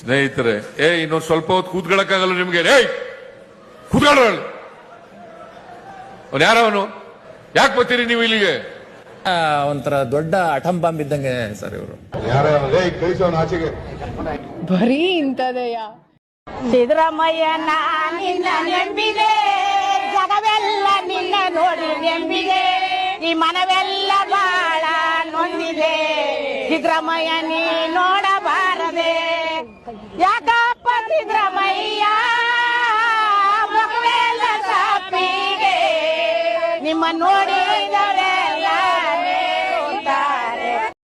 ಸ್ನೇಹಿತರೆ ಏ ಇನ್ನೊಂದು ಸ್ವಲ್ಪ ಹೊತ್ತು ಕೂತ್ಕೊಳ್ಳಕ್ಕಾಗಲ್ಲ ನಿಮ್ಗೆ. ಏಯ್ ಕೂತ್ಕೊಳ್ಳ ಅವನು ಯಾರವನು ಯಾಕೆ ಬರ್ತೀರಿ ನೀವು ಇಲ್ಲಿಗೆ? ಆ, ಒಂಥರ ದೊಡ್ಡ ಅಟಂ ಬಾಂಬ್ ಇದ್ದಂಗೆ ಸರ್ ಇವರು. ಬರೀ ಇಂಥದಯ್ಯ ಸಿದ್ದರಾಮಯ್ಯ ನಿನ್ನ ನೆಂಬಿದೆ. ಜಗವೆಲ್ಲ ನಿನ್ನ ನೋಡಿ ನೆಂಬಿದೆ. ಈ ಮನವೆಲ್ಲ ಬಾಳ ನೊಂದಿದೆ. ಸಿದ್ದರಾಮಯ್ಯ ನೀ ನೋಡಬಾರದೆ.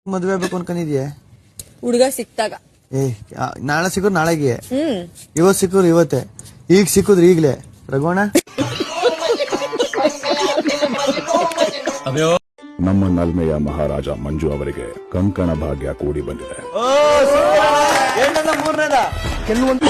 ಮದ್ವೆ ಬೇಕು ಅನ್ಕೊಂಡಿದ್ಯಾ? ಹುಡುಗ ಸಿಕ್ತಾಗ ಏ ನಾಳೆ ಸಿಕ್ಕುದು ನಾಳೆಗೆ? ಹ್ಮ್. ಇವತ್ ಸಿಕ್ಕ್ರು ಇವತ್ತೇ. ಈಗ ಸಿಕ್ಕುದ್ರಿ ಈಗ್ಲೇ. ರಘುವಣ ನಮ್ಮ ನಲ್ಮೆಯ ಮಹಾರಾಜ ಮಂಜು ಅವರಿಗೆ ಕಂಕಣ ಭಾಗ್ಯ ಕೂಡಿ ಬಂದಿದೆ. ಮೂರನೇದ? ಕೆಲವೊಂದು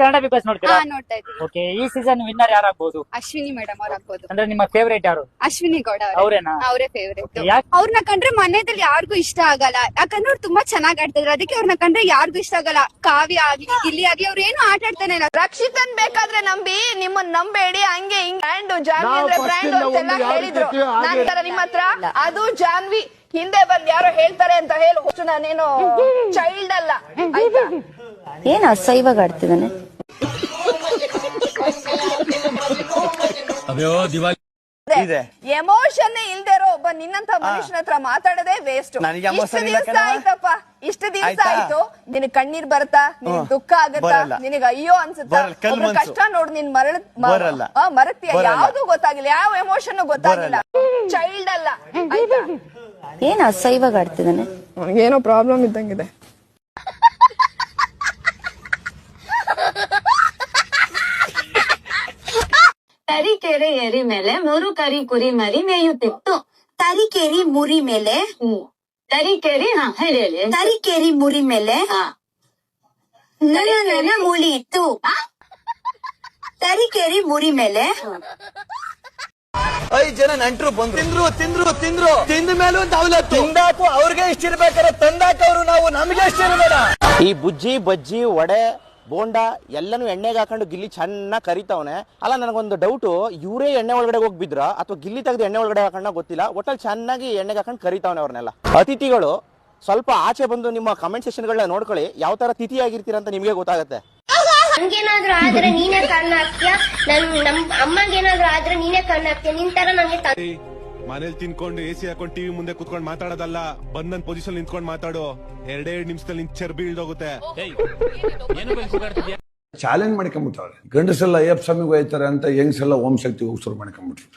ಕನ್ನಡ ಬಿಗ್ ಬಾಸ್ ನೋಡ್ತೀರಾ? ಹಾ ನೋಡ್ತಾ ಓಕೆ ಈ ಸೀಸನ್ ವಿನ್ನರ್ ಯಾರಾಗ್ಬೋದು? ಅಶ್ವಿನಿ ಮೇಡಮ್ ಅವ್ರ ಆಗ್ಬೋದು ಅಂದ್ರೆ ನಿಮ್ಮ ಫೇವರೇಟ್ ಯಾರು? ಅಶ್ವಿನಿ ಗೌಡ ಅವ್ರೇನಾ? ಅವರೇ ಫೇವರೇಟ್ Okay, ಅವ್ರನ್ನ ಕಂಡ್ರೆ ಮನೆಯಲ್ಲಿ ಯಾರಿಗೂ ಇಷ್ಟ ಆಗಲ್ಲ. ಯಾಕಂದ್ರೆ ಅವ್ರು ತುಂಬಾ ಚೆನ್ನಾಗ್ ಆಡ್ತಿದ್ರು. ಅದಕ್ಕೆ ಅವ್ರನ್ನ ಕಂಡ್ರೆ ಯಾರಿಗೂ ಇಷ್ಟ ಆಗಲ್ಲ. ಕಾವ್ಯ ಆಗಿ ಗಿಲ್ಲಿ ಆಗಿ ಅವ್ರು ಏನು ಆಟ ಆಡ್ತಾನೆ ಇಲ್ಲ. ರಕ್ಷಿತನ್ ಬೇಕಾದ್ರೆ ನಂಬಿ ನಿಮ್ಮನ್ನ ನಂಬೇಡಿ ಹಂಗೆ ಹಿಂಗ್. ಬ್ರ್ಯಾಂಡ್ ಜಾನ್ವಿ ಅಂದ್ರೆ ಬ್ರ್ಯಾಂಡ್ ಅಂತೆಲ್ಲ ಹೇಳಿದ್ರು. ನಂತರ ನಿಮ್ಮ ಹತ್ರ. ಅದು ಜಾನ್ವಿ. ಹಿಂದೆ ಬಂದ್ ಯಾರೋ ಹೇಳ್ತಾರೆ ಅಂತ ಹೇಳಿ. ಹೋಗ್ತು ನಾನೇನು ಚೈಲ್ಡ್ ಅಲ್ಲ. ಆಯ್ತಾ? ಏನ್ ಅಸಹ್ಯವಾಗಿ ಆಡ್ತಿದ್ದಾನೆ? ಇದೆ. ಎಮೋಷನ್ ಇಲ್ದೆ ಇರೋ ಒಬ್ಬ ನಿನ್ನಂತ ಮನುಷ್ಯನ ಹತ್ರ ಮಾತಾಡೋದೇ ವೇಸ್ಟ್ ನನಗೆ ಇಷ್ಟು ಇಲ್ಲ ದಿವಸ ಕಣವ್ವ. ಆಯ್ತಪ್ಪ? ಇಷ್ಟು ದಿವಸ ಆಯ್ತಾ? ಆಯ್ತು? ನಿನ್ ಕಣ್ಣೀರ್ ಬರುತ್ತಾ? ನಿನಗ್ ದುಃಖ ಆಗತ್ತಾ? ಬರಲ್ಲ. ನಿನಗ್ ಅಯ್ಯೋ ಅನ್ಸುತ್ತಾ? ಬರಲ್ಲ, ಕಲ್ ಒಬ್ರ ಮನ್ಸು. ಕಷ್ಟ ನೋಡ್ ನೀನ್ ಮರಳ ಬರಲ್ಲ. ಮರತ್ತೀಯ? ಬರಲ್ಲ. ಯಾವ್ದು ಗೊತ್ತಾಗಿಲ್ಲ. ಯಾವ ಎಮೋಷನ್ ಗೊತ್ತಾಗಿಲ್ಲ. ಚೈಲ್ಡ್ ಅಲ್ಲ. ಆಯ್ತಾ? ಏನ್ ಅಸೈವಾಗ ಆಡ್ತಿದ್ದಾನೆ ಏನೋ ಪ್ರಾಬ್ಲಮ್ ಇದ್ದಂಗಿದೆ. ತರೀಕೆರೆ ಎರಿ ಮೇಲೆ ಮೂರು ಕರಿ ಕುರಿ ಮರಿ ಮೇಯುತ್ತಿತ್ತು. ತರಿಕೇರಿ ಮುರಿ ಮೇಲೆ? ಹ್ಮ್. ತರೀಕೆರೆ ಹಾ ಹೇಳಿ ಹೇಳಿ ತರೀಕೇರಿ ಮುರಿ ಮೇಲೆ? ಹಾ. ನನ ನನ ಮೂಲಿ ಇತ್ತು. ತರೀಕೇರಿ ಮುರಿ ಮೇಲೆ? ಐದ್ ಜನ ನೆಂಟರು ಬಂದ್ರು. ತಿಂದ್ರು ತಿಂದ್ರು ತಿಂದ್ರು. ತಿಂದ ಮೇಲೂ ದೌಲತ್ತು ತಿಂದಾಕು ಅವ್ರಿಗೆ ಇಷ್ಟ ಇರ್ಬೇಕಾರೆ ತಂದಾಕ ಅವರು ನಾವು ನಮ್ಗೆ ಇಷ್ಟ ಇರಬೇಡ ಈ ಬುಜ್ಜಿ ಬಜ್ಜಿ ವಡೆ ಬೋಂಡ ಎಲ್ಲನೂ ಎಣ್ಣೆಗೆ ಹಾಕೊಂಡು ಗಿಲ್ಲಿ ಚೆನ್ನಾಗಿ ಕರಿತಾವನೆ. ಅಲ್ಲ ನನಗೊಂದು ಡೌಟು ಇವರೇ ಎಣ್ಣೆ ಒಳಗಡೆ ಹೋಗಿ ಬಿದ್ರ? ಅಥವಾ ಗಿಲ್ಲಿ ತೆಗೆದು ಎಣ್ಣೆ ಒಳಗಡೆ ಹಾಕೊಂಡ ಗೊತ್ತಿಲ್ಲ? ಒಟ್ಟಲ್ಲಿ ಚೆನ್ನಾಗಿ ಎಣ್ಣೆಗೆ ಹಾಕೊಂಡು ಕರಿತಾವನೆ ಅವ್ರನ್ನೆಲ್ಲ ಅತಿಥಿಗಳು ಸ್ವಲ್ಪ ಆಚೆ ಬಂದು ನಿಮ್ಮ ಕಮೆಂಟ್ ಸೆಷನ್ಗಳನ್ನ ನೋಡ್ಕೊಳ್ಳಿ. ಯಾವ ತರ ತಿಥಿ ಆಗಿರ್ತೀರ ಅಂತ ನಿಮಗೆ ಗೊತ್ತಾಗುತ್ತೆ. ನನ್ಗೇನಾದ್ರೂ ಆದ್ರೆ ನೀನೇ ಕಣ್ಣು ಹಾಕ್ತೀಯ ನನ್ ನಮ್ ಅಮ್ಮಗೇನಾದ್ರೂ ಆದ್ರೆ ನೀನೇ ಕಣ್ಣು ಹಾಕ್ತೀಯ ನಿನ್ ತರ ನಂಗೆ ಮನೇಲಿ ತಿನ್ಕೊಂಡು ಎ ಸಿ ಹಾಕೊಂಡು ಟಿವಿ ಮುಂದೆ ಕುತ್ಕೊಂಡು ಮಾತಾಡೋದಲ್ಲ ಬಂದ್ ನನ್ ಪೊಸಿಷನ್ ನಿಂತ್ಕೊಂಡು ಮಾತಾಡು. ಎರಡೇ ನಿಮಿಷದಲ್ಲಿ ನಿನ್ ಚರ್ಬಿ ಇಳ್ದೋಗುತ್ತೆ. ಚಾಲೆಂಜ್ ಮಾಡ್ಕೊಂಡ್ಬಿಟ್ಟವ್ರೆ ಗಂಡಸೆಲ್ಲ ಅಯ್ಯಪ್ಪ ಸ್ವಾಮಿಗೆ ಹೋಯ್ತಾರೆ ಅಂತ ಹೆಂಗ್ಸೆಲ್ಲ ಓಂ ಶಕ್ತಿಗೆ ಹೋಗಿ ಶುರು ಮಾಡ್ಕೊಂಡ್ಬಿಟ್ರು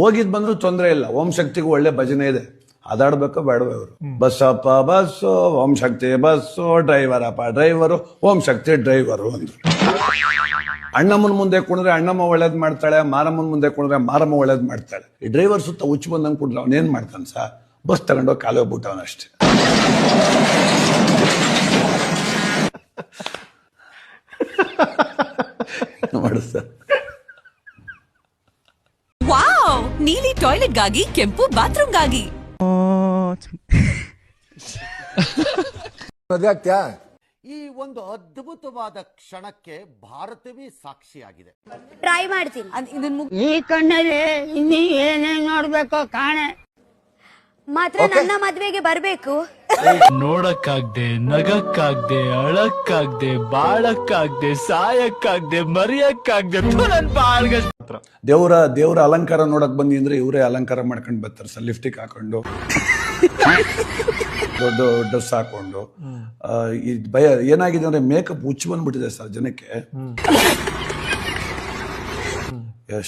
ಹೋಗಿದ್ ಬಂದ್ರು ತೊಂದರೆ ಇಲ್ಲ. ಓಂ ಶಕ್ತಿಗೂ ಒಳ್ಳೆ ಭಜನೆ ಇದೆ. ಅದಾಡ್ಬೇಕೋ ಬೇಡವೋ ಇವರು. ಬಸ್ಸಪ್ಪ ಬಸ್ಸು ಓಂ ಶಕ್ತಿ ಬಸ್ಸು ಡ್ರೈವರಪ್ಪ ಡ್ರೈವರು ಓಂ ಶಕ್ತಿ ಡ್ರೈವರು ಅಂದ್ರು. ಅಣ್ಣಮ್ಮನ ಮುಂದೆ ಕುಣಿದ್ರೆ ಅಣ್ಣಮ್ಮ ಒಳ್ಳೇದು ಮಾಡ್ತಾಳೆ ಮಾರಮ್ಮನ ಮುಂದೆ ಕುಣಿದ್ರೆ ಮಾರಮ್ಮ ಒಳ್ಳೇದು ಮಾಡ್ತಾಳೆ. ಈ ಡ್ರೈವರ್ ಸುತ್ತ ಹುಚ್ಚು ಬಂದಂಗೆ ಕುಡ್ರೆ ಅವನೇನು ಮಾಡ್ತಾನೆ ಸಾ? ಬಸ್ ತಗೊಂಡೋಗಿ ಕಾಲು ಹೋಗ್ಬಿಟ್ಟವನಷ್ಟೇ ಮಾಡು ಸರ್ ವಾವ್ ನೀಲಿ ಟಾಯ್ಲೆಟ್ಗಾಗಿ ಕೆಂಪು ಗಾಗಿ ಈ ಒಂದು ಅದ್ಭುತವಾದ ಕ್ಷಣಕ್ಕೆ ಭಾರತವೇ ಸಾಕ್ಷಿಯಾಗಿದೆ. ಟ್ರೈ ಮಾಡ್ತೀನಿ. ಈ ಕಣ್ಣಲ್ಲಿ ಇನ್ನೀ ಏನೇನ್ ನೋಡ್ಬೇಕೋ ಕಾಣೆ. ಮಾತ್ರ ನನ್ನ ಮದ್ವೆಗೆ ಬರ್ಬೇಕು. ನೋಡಕ್ಕಾಗ್ದೆ ನಗಕ್ಕಾಗ್ದೆ ಅಳಕ್ಕಾಗ್ದೆ ಬಾಳಕ್ಕಾಗ್ದೆ ಸಾಯಕ್ಕಾಗ್ದೆ ಮರಿಯಕ್ಕಾಗ್ದೆ ಮಾತ್ರ ದೇವ್ರ ದೇವರ ದೇವರ ಅಲಂಕಾರ ನೋಡಕ್ ಬಂದಿ ಅಂದ್ರೆ ಇವರೇ ಅಲಂಕಾರ ಮಾಡ್ಕೊಂಡು ಬರ್ತಾರೆ ಸರ್ ಲಿಫ್ಟಿಕ್ ಹಾಕೊಂಡು. ದೊಡ್ಡ ಡ್ರೆಸ್ ಹಾಕೊಂಡು. ಆ, ಈ ಭಯ ಏನಾಗಿದೆ ಅಂದ್ರೆ ಮೇಕಪ್ ಹುಚ್ಚು ಬಂದ್ಬಿಟ್ಟಿದೆ ಸರ್ ಜನಕ್ಕೆ.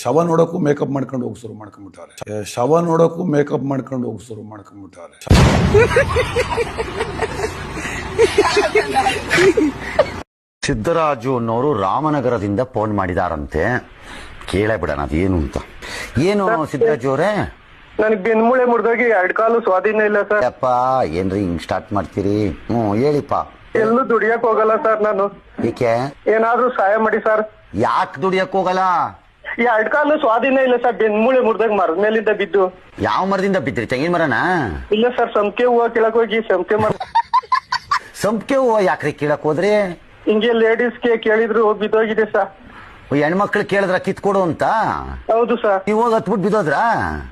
ಶವ ನೋಡಕ್ಕೂ ಮೇಕಪ್ ಮಾಡ್ಕೊಂಡು ಹೋಗಿ ಶುರು ಮಾಡ್ಕೊಂಡ್ಬಿಟ್ಟವ್ರೆ ಶವ ನೋಡೋಕ್ಕೂ ಮೇಕಪ್ ಮಾಡ್ಕೊಂಡು ಹೋಗಿ ಶುರು ಮಾಡ್ಕೊಂಡ್ಬಿಟ್ಟವ್ರೆ ಸಿದ್ದರಾಜು ಅನ್ನೋರು ರಾಮನಗರದಿಂದ ಫೋನ್ ಮಾಡಿದಾರಂತೆ. ಕೇಳೇ ಬಿಡೋಣ ಅದೇನು ಅಂತ. ಏನು ಸಿದ್ದರಾಜು ಅವರೇ? ನನಗೆ ಬೆನ್ಮೂಳೆ ಮುರಿದೋಗಿ ಎರಡು ಕಾಲು ಸ್ವಾಧೀನ ಇಲ್ಲ ಸರ್. ಅಪ್ಪ ಏನ್ರಿ ಹಿಂಗ್ ಸ್ಟಾರ್ಟ್ ಮಾಡ್ತೀರಿ? ಹ್ಞೂ ಹೇಳಿಪ್ಪ. ಎಲ್ಲೂ ದುಡಿಯಕ್ ಹೋಗಲ್ಲ ಸರ್ ನಾನು. ಏಕೆ? ಏನಾದ್ರೂ ಸಹಾಯ ಮಾಡಿ ಸರ್. ಯಾಕೆ ದುಡಿಯಕ್ ಹೋಗಲ್ಲ? ಈ ಅಡ್ಕಾಲು ಸ್ವಾಧೀನ ಇಲ್ಲ ಸರ್ ಬೆನ್ಮೂಳೆ ಮುರಿದಾಗ ಮರದ ಮೇಲಿಂದ ಬಿದ್ದು. ಯಾವ ಮರದಿಂದ ಬಿದ್ರಿ? ತೆಂಗಿನ ಮರನಾ? ಇಲ್ಲ ಸರ್ ಸಂಪ್ಕೆ ಹೂವ ಕೇಳಕ್ ಹೋಗಿ ಸಂಪ್ಕೆ ಮರ. ಸಂಪಿಗೆ ಹೂವ ಯಾಕ್ರಿ ಕೇಳಕ್ ಹೋದ್ರಿ? ಹಿಂಗೆ ಲೇಡೀಸ್ಗೆ ಕೇಳಿದ್ರು ಬಿದ್ದೋಗಿದೆ ಸರ್. ಹೆಣ್ಮಕ್ಳು ಕೇಳಿದ್ರ ಕಿತ್ಕೊಡು ಅಂತ? ಹೌದು ಸರ್. ನೀವು ಹೋಗಿ ಹತ್ಬಿಟ್ಟು ಬಿದ್ದೋದ್ರಾ?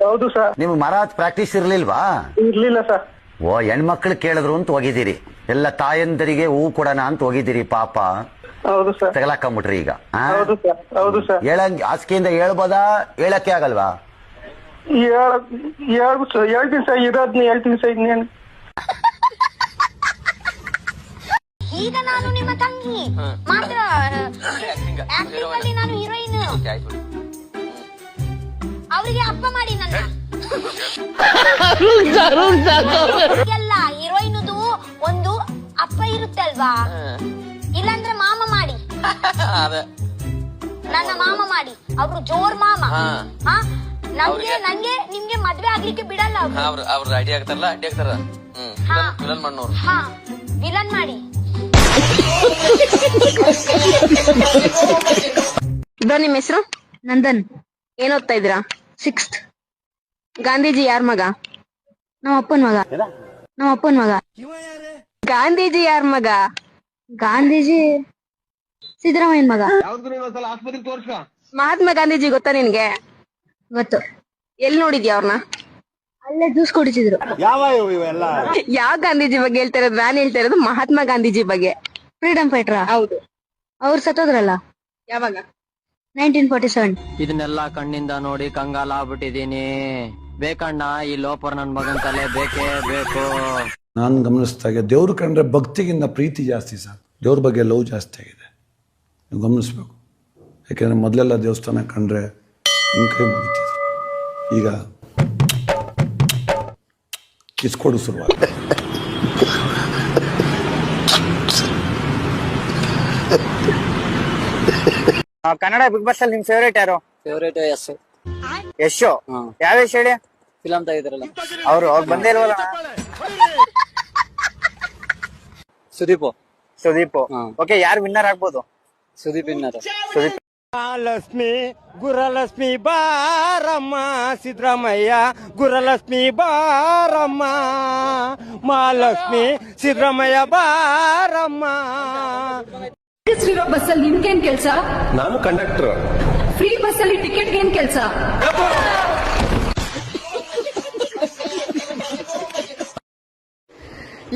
ಹೌದು ಸರ್. ನಿಮ್ಗೆ ಮರ ಪ್ರಾಕ್ಟೀಸ್ ಇರ್ಲಿಲ್ವಾ? ಇರ್ಲಿಲ್ಲ ಸರ್. ಓ ಹೆಣ್ಮಕ್ಳು ಕೇಳಿದ್ರು ಅಂತ ಹೋಗಿದ್ದೀರಿ. ಎಲ್ಲ ತಾಯಂದರಿಗೆ ಹೂ ಕೊಡೋಣ ಅಂತ ಹೋಗಿದ್ದೀರಿ ಪಾಪ. ಹೌದು ಸರ್. ತಗಲಾಕೊಂಬಿಟ್ರಿ ಈಗ ಆ? ಹೌದು ಸರ್ ಹೌದು ಸರ್. ಹೇಳಂಗ್ ಹಾಸಿಗೆಯಿಂದ ಹೇಳ್ಬೋದಾ ಹೇಳಕ್ಕೆ ಆಗಲ್ವಾ? ಹೇಳ್ ಹೇಳ್- ಹೇಳ್ತೀನಿ ಸರ್ ಇರೋದ್ನ ಹೇಳ್ತೀನಿ ಸರ್ ಇನ್ನೇನು. ಈಗ ನಾನು ನಿಮ್ಮ ತಂಗಿ. ಮಾತ್ರ ಆಕ್ಟಿಂಗ್ ಅಲ್ಲಿ ನಾನು ಹೀರೋಯಿನ್. ಅವರಿಗೆ ಅಪ್ಪ ಮಾಡಿ ನನ್ನ. ಎಲ್ಲ ಹೀರೋಯಿನ್ದು ಒಂದು ಅಪ್ಪ ಇರುತ್ತೆ ಅಲ್ವಾ ಇಲ್ಲಾಂದ್ರೆ ಮಾಮ ಮಾಡಿ. ನನ್ನ ಮಾಮ ಮಾಡಿ. ಅವ್ರು ಜೋರ್ ಮಾಮ. ಹಾ. ನಮ್ಗೆ ನಂಗೆ ನಿಮ್ಗೆ ಮದ್ವೆ ಆಗ್ಲಿಕ್ಕೆ ಬಿಡಲ್ಲ ಅವ್ರು. ಅವ್ರ ಅಡಿ ಆಗ್ತಾರಲ್ಲ ಅಡ್ಡಿ ಆಗ್ತಾರ. ಹಾ. ವಿಲನ್ ಮಣ್ಣವ್ರು ಹಾ. ವಿಲನ್ ಮಾಡಿ. ಇದು ನಿಮ್ಮ ಹೆಸರು? ನಂದನ್. ಏನ್ ಓದ್ತಾ ಇದ್ದೀರಾ? ಸಿಕ್ಸ್ತ್ ಗಾಂಧೀಜಿ ಯಾರ್ ಮಗ? ನಮ್ಮ ಅಪ್ಪನ ಮಗ. ನಮ್ಮ ಅಪ್ಪನ ಮಗ. ಗಾಂಧೀಜಿ ಯಾರ ಮಗ? ಗಾಂಧೀಜಿ ಸಿದ್ದರಾಮಯ್ಯನ ಮಗ. ಮಹಾತ್ಮ ಗಾಂಧೀಜಿ ಗೊತ್ತಾ ನಿನ್ಗೆ? ಗೊತ್ತು. ಎಲ್ಲಿ ನೋಡಿದ್ಯಾ ಅವ್ರನ್ನ ಅಲ್ಲೇ ಜ್ಯೂಸ್ ಕುಡಿಸಿದ್ರು ಯಾವ ಗಾಂಧೀಜಿ ಬಗ್ಗೆ ಹೇಳ್ತಾ ಇರೋದು? ನಾನು ಹೇಳ್ತಾ ಇರೋದು ಮಹಾತ್ಮ ಗಾಂಧೀಜಿ ಬಗ್ಗೆ. ಫ್ರೀಡಮ್ ಫೈಟರ್ ಹೌದು. ಅವ್ರು ಸತ್ತೋದ್ರಲ್ಲ? ಯಾವಾಗ? ನೈನ್ಟೀನ್ ಫಾರ್ಟಿ ಸೆವೆನ್ ಇದನ್ನೆಲ್ಲ ಕಣ್ಣಿಂದ ನೋಡಿ ಕಂಗಾಲ ಆಗ್ಬಿಟ್ಟಿದೀನಿ ಬೇಕಣ್ಣ ಈ ಲೋಪರ್ ನನ್ ಮಗನ್ ತಲೆ ಬೇಕೇ ಬೇಕು. ನಾನು ಗಮನಿಸ್ದಾಗೆ ದೇವ್ರು ಕಂಡ್ರೆ ಭಕ್ತಿಗಿಂತ ಪ್ರೀತಿ ಜಾಸ್ತಿ ಸರ್. ದೇವ್ರ ಬಗ್ಗೆ ಲವ್ ಜಾಸ್ತಿ ಆಗಿದೆ. ನೀವು ಗಮನಿಸ್ಬೇಕು. ಯಾಕೆಂದರೆ ಮೊದಲೆಲ್ಲ ದೇವಸ್ಥಾನ ಕಂಡ್ರೆ ನಿಮ್ಮ ಕೈ ಮುಗಿತಿದ್ರು ಈಗ ಕಿಸ್ಕೊಡು ಶುರುವಾಗ. ಕನ್ನಡ ಬಿಗ್ ಬಾಸ್ ಅಲ್ಲಿ ನಿಮ್ ಫೇವರೇಟ್ ಯಾರು? ಫೇವರೇಟ್ ಯಶ್. ಯಶ್? ಯಾವ ಯಶ್ ಹೇಳಿ? ಫಿಲಮ್ ತೆಗಿದ್ರಲ್ಲ. ಅವ್ರು ಅವ್ರು ಬಂದೇ ಇಲ್ವಲ್ಲ? ಸುದೀಪ್. ಸುದೀಪ್. ಓಕೆ ಯಾರು ವಿನ್ನರ್ ಆಗ್ಬೋದು? ಸುದೀಪ್ ವಿನ್ನರ್ ಸುದೀಪ್. ಮಹಾಲಕ್ಷ್ಮಿ ಗುರಲಕ್ಷ್ಮಿ ಬಾರಮ್ಮ ಸಿದ್ದರಾಮಯ್ಯ ಗುರಲಕ್ಷ್ಮಿ ಬಾರಮ್ಮ. ಮಹಾಲಕ್ಷ್ಮಿ ಸಿದ್ದರಾಮಯ್ಯ ಬಾರಮ್ಮ. ಬಸ್ ಅಲ್ಲಿ ನಿಮ್ಗೇನ್ ಕೆಲಸ? ನಾನು ಕಂಡಕ್ಟರ್ ಫ್ರೀ ಬಸ್ ಅಲ್ಲಿ ಟಿಕೆಟ್ ಏನ್ ಕೆಲಸ?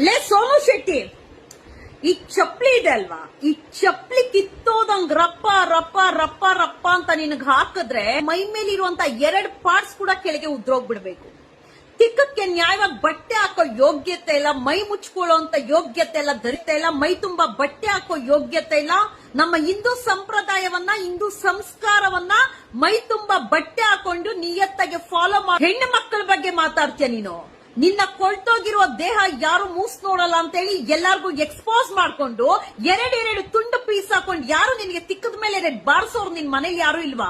ಲೇ ಸೋಮು ಶೆಟ್ಟಿ ಈ ಚಪ್ಪಲಿ ಇದೆ ಅಲ್ವಾ? ಈ ಚಪ್ಪಲಿ ಕಿತ್ತೋದಂಗ್ ರಪ್ಪ ರಪ್ಪ ರಪ್ಪ ರಪ್ಪ ಅಂತ ನಿನಗ್ ಹಾಕಿದ್ರೆ ಮೈ ಮೇಲಿರುವಂತ ಎರಡ್ ಪಾರ್ಟ್ಸ್ ಕೂಡ ಕೆಳಗೆ ಉದ್ರೋಗ್ಬಿಡ್ಬೇಕು. ತಿಕ್ಕಕ್ಕೆ ನ್ಯಾಯವಾಗಿ ಬಟ್ಟೆ ಹಾಕೋ ಯೋಗ್ಯತೆ ಇಲ್ಲ, ಮೈ ಮುಚ್ಕೊಳ್ಳೋಂತ ಯೋಗ್ಯತೆ ಇಲ್ಲ ಧರಿತ ಇಲ್ಲ, ಮೈ ತುಂಬಾ ಬಟ್ಟೆ ಹಾಕೋ ಯೋಗ್ಯತೆ ಇಲ್ಲ. ನಮ್ಮ ಹಿಂದೂ ಸಂಪ್ರದಾಯವನ್ನ, ಹಿಂದೂ ಸಂಸ್ಕಾರವನ್ನ ಮೈ ತುಂಬಾ ಬಟ್ಟೆ ಹಾಕೊಂಡು ನಿಯತ್ತಾಗಿ ಫಾಲೋ ಮಾಡಿ ಹೆಣ್ಣು ಮಕ್ಕಳ ಬಗ್ಗೆ ಮಾತಾಡ್ತೀಯ ನೀನು? ನಿನ್ನ ಕೊಳ್ತೋಗಿರುವ ದೇಹ ಯಾರು ಮೂಸ್ ನೋಡಲ್ಲ ಅಂತ ಹೇಳಿ ಎಲ್ಲಾರ್ಗೂ ಎಕ್ಸ್ಪೋಸ್ ಮಾಡ್ಕೊಂಡು ಎರಡೆರಡು ತುಂಡು ಪೀಸ್ ಹಾಕೊಂಡು ಯಾರು ನಿನಗೆ ತಿಕ್ಕದ ಮೇಲೆ ಬಾರಿಸೋರು ನಿನ್ ಮನೇಲಿ ಯಾರು ಇಲ್ವಾ?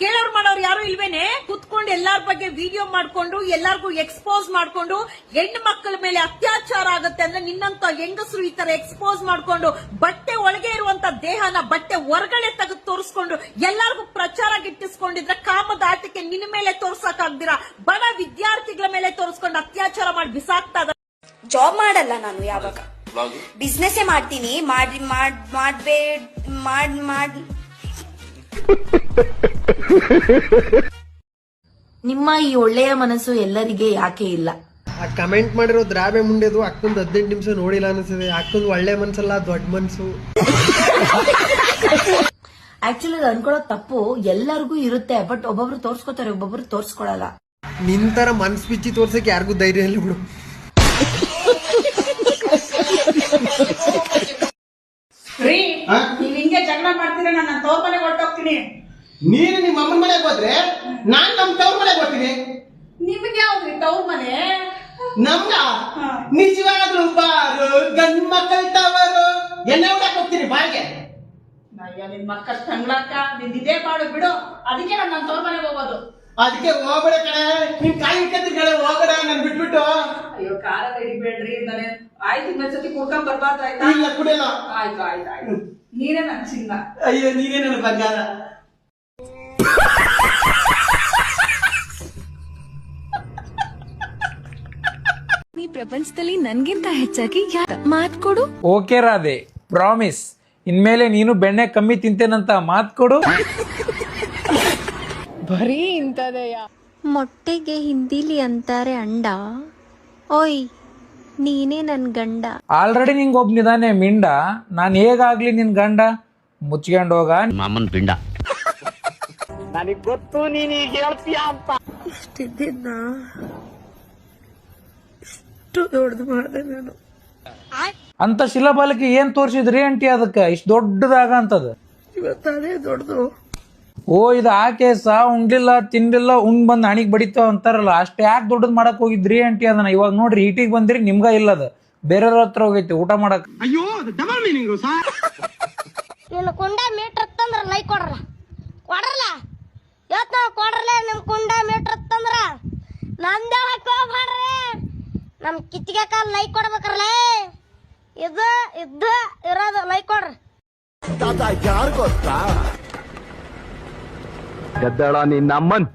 ಕೇಳೋರು ಮಾಡೋರು ಯಾರು ಇಲ್ವೇನೆ? ಕುತ್ಕೊಂಡು ಎಲ್ಲಾರ ಬಗ್ಗೆ ವಿಡಿಯೋ ಮಾಡ್ಕೊಂಡು ಎಲ್ಲಾರ್ಗೂ ಎಕ್ಸ್ಪೋಸ್ ಮಾಡ್ಕೊಂಡು ಹೆಣ್ಣು ಮಕ್ಕಳ ಮೇಲೆ ಅತ್ಯಾಚಾರ ಆಗುತ್ತೆ ಅಂದ್ರೆ ನಿನ್ನಂತ ಹೆಂಗಸರು ಈ ತರ ಎಕ್ಸ್ಪೋಸ್ ಮಾಡ್ಕೊಂಡು ಬಟ್ಟೆ ಒಳಗೆ ಇರುವಂತ ದೇಹನ ಬಟ್ಟೆ ಹೊರಗಡೆ ತೆಗೆದು ತೋರಿಸ್ಕೊಂಡು ಎಲ್ಲಾರ್ಗೂ ಪ್ರಚಾರ ಗಿಟ್ಟಿಸ್ಕೊಂಡಿದ್ರೆ ಕಾಮದ ಆಟಕ್ಕೆ ನಿನ್ನ ಮೇಲೆ ತೋರ್ಸಕ್ ಆಗ್ದಿರಾ ಬಡ ವಿದ್ಯಾರ್ಥಿಗಳ ಮೇಲೆ ತೋರಿಸ್ಕೊಂಡು ಅತ್ಯಾಚಾರ ಮಾಡಿ ಬಿಸಾಕ್ತಾ ಇದ್ದಾರೆ. ಜಾಬ್ ಮಾಡಲ್ಲ ನಾನು ಯಾವಾಗ. ಬಿಸ್ನೆಸ್ ಮಾಡ್ತೀನಿ. ಮಾಡಿ ಮಾಡ್ ಮಾಡ್ಬೇಡ್ ಮಾಡ್ ಮಾಡ್ ನಿಮ್ಮ ಈ ಒಳ್ಳೆಯ ಮನಸ್ಸು ಎಲ್ಲರಿಗೆ ಯಾಕೆ ಇಲ್ಲ? ಆ ಕಮೆಂಟ್ ಮಾಡಿರೋ ದ್ರಾಬೆ ಮುಂಡೆದು ಅಕ್ಕಂದು ಹದಿನೆಂಟು ನಿಮಿಷ ನೋಡಿಲ್ಲ ಅನಿಸ್ತದೆ ಅಕ್ಕಂದು ಒಳ್ಳೆ ಮನ್ಸಲ್ಲ ದೊಡ್ಡ ಮನ್ಸು ಆಕ್ಚುಲಿ ಅದು ಅನ್ಕೊಳ್ಳೋ ತಪ್ಪು. ಎಲ್ಲರಿಗೂ ಇರುತ್ತೆ ಬಟ್ ಒಬ್ಬೊಬ್ರು ತೋರ್ಸ್ಕೊತಾರೆ ಒಬ್ಬೊಬ್ರು ತೋರ್ಸ್ಕೊಳಲ್ಲ. ನಿಂತರ ಮನ್ಸ್ ಬಿಚ್ಚಿ ತೋರ್ಸಕ್ಕೆ ಯಾರಿಗೂ ಧೈರ್ಯ ಇಲ್ಲ ಬಿಡು. ಜಗಳ ಮಾಡ್ತೀರಾ? ನಾನು ತೋರ್ ಮನೆಗೆ ಹೊರಟೋಗ್ತೀನಿ. ನೀನು ನಿಮ್ಮ ಅಮ್ಮನ ಮನೆಗೆ ಹೋದ್ರೆ ನಾನು ನಮ್ಮ ತವ್ರ ಮನೆಗೆ ಹೋಗ್ತೀನಿ. ನಿಮ್ಗೆ ಯಾವ್ದ್ರಿ? ತವ್ರ ಮನೆ? ನಮ್ಗ ನಿಜವಾಗ್ಲೂ ಬಾರು ಗಂಡ್ ಮಕ್ಕಳ ತವರು. ಎಲ್ಲ ಹೊಡಕ್ ಹೋಗ್ತೀನಿ ಬಾಯಿಗೆ. ಅಯ್ಯೋ ನಿನ್ ಮಕ್ಕಳ ತಂಗ್ಳಕ್ಕ ನಿನ್ ಇದೇ ಮಾಡು ಬಿಡು. ಅದಕ್ಕೆ ನಾನು ನನ್ನ ತವ್ರ ಮನೆಗೆ ಹೋಗೋದು. ಅದಕ್ಕೆ ಹೋಗ್ಬೇಡ ಕಣೆ. ನಿನ್ ಕಾಯಿ ಕತ್ತಿಗಳ ಹೋಗಡ ನನ್ ಬಿಟ್ಬಿಟ್ಟು. ಅಯ್ಯೋ ಕಾರ ಹಿಡಿಬೇಡ್ರಿ ನಾನು ಆಯ್ತು ಇನ್ನೊಂದ್ಸತಿ ಕುಡ್ಕೊಂಡ್ ಬರ್ಬಾರ್ದು ಆಯ್ತಾ? ಇಲ್ಲ ಕುಡಿಯಲ್ಲ. ಆಯ್ತು ಆಯ್ತು ಆಯ್ತು. ನೀನೇ ಚಿನ್ನ. ಅಯ್ಯೋ ನೀನೇ ನನ್ನ ಬಂಗಾರ. ಈ ಪ್ರಪಂಚದಲ್ಲಿ ನನ್ಗಿಂತ ಹೆಚ್ಚಾಗಿ ಯಾರ ಮಾತ್ ಕೊಡು. Okay Radhe promise. ಇನ್ಮೇಲೆ ನೀನು ಬೆಣ್ಣೆ ಕಮ್ಮಿ ತಿಂತೇನಂತ ಮಾತ್ ಕೊಡು. ಬರೀ ಇಂತದಯ್ಯ ಮೊಟ್ಟೆಗೆ ಹಿಂದಿಲಿ ಅಂತಾರೆ ಅಂಡ. ಓಯ್ ನೀನೇ ನನ್ ಗಂಡ. ಆಲ್ರೆಡಿ ನಿಂಗೆ ಒಬ್ನಿದಾನೆ ಮಿಂಡ. ನಾನು ಹೇಗಾಗ್ಲಿ ನಿನ್ ಗಂಡ? ಮುಚ್ಕೊಂಡ್ ಹೋಗ. ಮಾಮನ್ ಪಿಂಡ. ನನಗ್ ಗೊತ್ತು ನೀನ್ ಈಗ ಹೇಳ್ತೀಯ ಅಂತ. ಅಂತ ಶಿಲಾಬಾಲಕಿ ಏನ್ ತೋರಿಸಿದ್ರಿ ಅಂಟಿ ಅದಕ್ಕೆ? ಇಷ್ಟ ದೊಡ್ಡದಾಗ ಅಂತದ. ಓ ಇದು ಆಕೆ ಕೇಸ ಉಂಡ್ಲಿಲ್ಲ ತಿನ್ಲಿಲ್ಲ ಉಂಡ್ ಬಂದು ಹಣಿಗೆ ಬಡಿತಾವ ಅಂತಾರಲ್ಲ ಅಷ್ಟು ಯಾಕೆ ದೊಡ್ಡದ್ ಮಾಡಕ್ ಹೋಗಿದ್ರಿ ಅಂಟಿ ಅದನ್ನ? ಇವಾಗ ನೋಡ್ರಿ ಈಟಿಗೆ ಬಂದ್ರಿ ನಿಮ್ಗ ಇಲ್ಲದ ಬೇರೆಯವ್ರ ಹತ್ರ ಹೋಗೈತಿ ಊಟ ಮಾಡಕ್. ಅಯ್ಯೋ ಡಬಲ್ ಮೀನಿಂಗ್ ಸರ್ ನಿನ್ನ ಕುಂಡ ಮೀಟರ್ ತಂದ್ರ ಲೈಕ್ ಕೊಡ್ರಲ್ಲ. ಕೊಡ್ರಲ್ಲ. ಇವತ್ ನಾವು ಕೊಡ್ರಲ್ಲ ನಿಮ್ಮ ಕುಂಡ ಮೀಟರ್ ತಂದ್ರ. ನಂದ ಹೋಗ್ಬಾಡ್ರಿ ನಮ್ ಕಿತ್ತಿಗೆ ಕಾಲ್ ಲೈ ಕೊಡ್ಬೇಕ್ರಲ್ಲ. ಇದು ಇದ್ದು ಇರೋದು ಲೈ ಕೊಡ್ರಿ. గద్దడాన్ని నమ్మన్